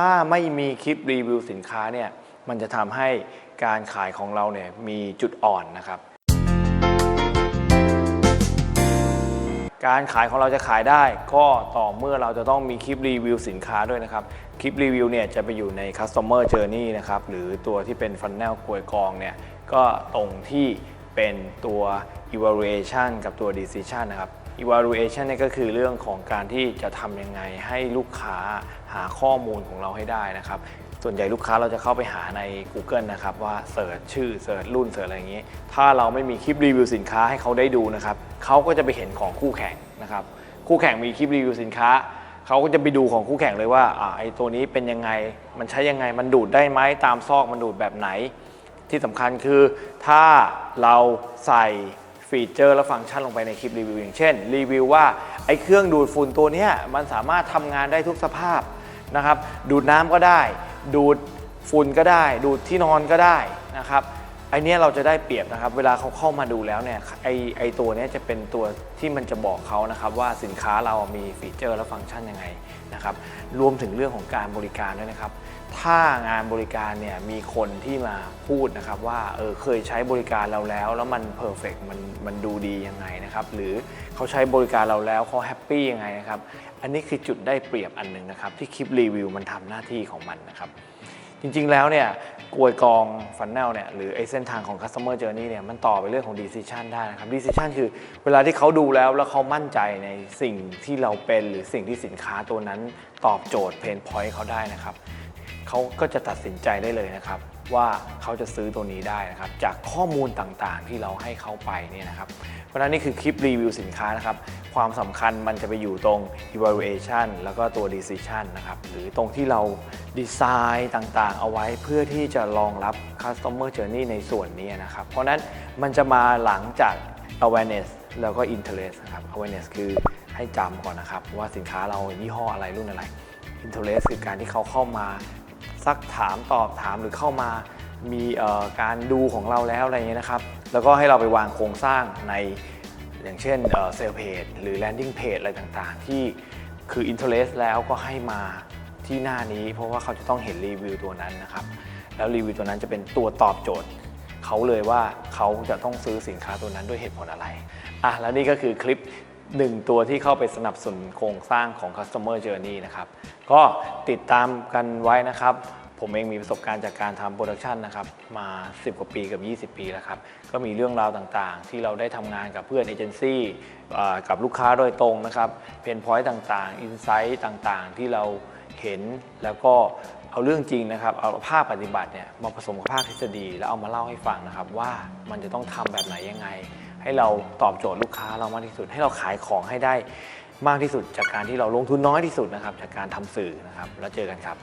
ถ้าไม่มีคลิปรีวิวสินค้าเนี่ยมันจะทำให้การขายของเราเนี่ยมีจุดอ่อนนะครับ การขายของเราจะขายได้ ก็ต่อเมื่อเราจะต้องมีคลิปรีวิวสินค้าด้วยนะครับ คลิปรีวิวเนี่ยจะไปอยู่ใน Customer Journey นะครับ หรือตัวที่เป็น Funnel กลวยกองเนี่ยก็ตรงที่ เป็นตัว Evaluation กับตัว Decision นะครับ Evaluation เนี่ยก็คือเรื่องของการที่จะทำยังไงให้ลูกค้าหาข้อมูลของเราให้ได้นะครับ ส่วนใหญ่ลูกค้าเราจะเข้าไปหาใน Google นะครับว่าเสิร์ชชื่อเสิร์ชรุ่นเสิร์ชอะไรอย่างนี้ ถ้าเราไม่มีคลิปรีวิวสินค้าให้เขาได้ดูนะครับเขาก็จะไปเห็นของคู่แข่งนะครับคู่แข่งมีคลิปรีวิวสินค้าเขาก็จะไปดูของคู่แข่งเลยว่าอ่าไอ้ตัวนี้เป็นยังไง มันใช้ยังไง มันดูดได้ไหมตามซอกมันดูดแบบไหน ที่สำคัญคือถ้าเราใส่ฟีเจอร์และฟังก์ชันลงไปในคลิปรีวิวอย่างเช่น รีวิวว่าไอ้เครื่องดูดฝุ่นตัวนี้มันสามารถทำงานได้ทุกสภาพนะครับ ดูดน้ำก็ได้ ดูดฝุ่นก็ได้ ดูดที่นอนก็ได้นะครับ อเนี้ยเราจะได้เปรียบนะครับ เวลาเขาเข้ามาดูแล้วเนี่ยไอไอตัวเนี้ยจะเป็นตัวที่มันจะบอกเขานะครับ ว่าสินค้าเรามีฟีเจอร์และฟังก์ชันยังไงนะครับรวมถึงเรื่องของการบริการด้วยนะครับ ถ้างานบริการเนี่ยมีคนที่มาพูดนะครับ ว่าเออเคยใช้บริการเราแล้ว แล้วมันเพอร์เฟกมันมันดูดียังไงนะครับหรือเขาใช้บริการเราแล้วเขาแฮปปี้ยังไงนะครับอันนี้คือจุดได้เปรียบอันหนึ่งนะครับ ที่คลิปรีวิวมันทำหน้าที่ของมันนะครับจริงๆแล้วเนี่ย กวยกองฟันแนลเนี่ยหรือไอเส้นทางของ customer journey เนี่ยมันต่อไปเรื่องของ decision ได้นะครับ decision คือเวลาที่เขาดูแล้วแล้วเขามั่นใจในสิ่งที่เราเป็นหรือสิ่งที่สินค้าตัวนั้นตอบโจทย์เพนพอยต์เขาได้นะครับเขาก็จะตัดสินใจได้เลยนะครับ ว่าเขาจะซื้อตัวนี้ได้นะครับจากข้อมูลต่างๆ ที่เราให้เขาไปเนี่ยนะครับเพราะฉะนั้นนี่คือคลิปรีวิวสินค้านะครับความสำคัญมันจะไปอยู่ตรง evaluation แล้วก็ตัว decision นะครับหรือตรงที่เราดีไซน์ต่างๆ เอาไว้เพื่อที่จะรองรับ customer journey ในส่วนนี้นะครับเพราะฉะนั้นมันจะมาหลังจาก awareness แล้วก็ interest นะครับ awareness คือให้จำก่อนนะครับว่าสินค้าเรายี่ห้ออะไรรุ่นอะไร interest คือการที่เขาเข้ามา ซักถามตอบถามหรือเข้ามามีการดูของเราแล้วอะไรเงี้ยนะครับ แล้วก็ให้เราไปวางโครงสร้างในอย่างเช่นเซลเพจหรือ landing page อะไรต่างๆ ที่คือ interest แล้วก็ให้มาที่หน้านี้เพราะว่าเขาจะต้องเห็นรีวิวตัวนั้นนะครับ แล้วรีวิวตัวนั้นจะเป็นตัวตอบโจทย์ เขาเลยว่าเขาจะต้องซื้อสินค้าตัวนั้นด้วยเหตุผลอะไรอะแล้วนี่ก็คือคลิป หนึ่งตัวที่เข้าไปสนับสนุนโครงสร้างของ customer journey นะครับ ก็ติดตามกันไว้นะครับ ผมเองมีประสบการณ์จากการทำโปรดักชันนะครับ มา 10 กว่าปีกับ 20 ปีแล้วครับ ก็มีเรื่องราวต่างๆ ที่เราได้ทำงานกับเพื่อนเอเจนซี่กับลูกค้าโดยตรงนะครับ เพนพอยต์ต่างๆ อินไซต์ต่างๆ ที่เราเห็นแล้วก็เอาเรื่องจริงนะครับ เอาภาคปฏิบัติเนี่ยมาผสมกับภาคทฤษฎี แล้วเอามาเล่าให้ฟังนะครับ ว่ามันจะต้องทำแบบไหนยังไง ให้เราตอบโจทย์ลูกค้าเรามากที่สุด ให้เราขายของให้ได้มากที่สุด จากการที่เราลงทุนน้อยที่สุดนะครับจากการทำสื่อนะครับแล้วเจอกันครับ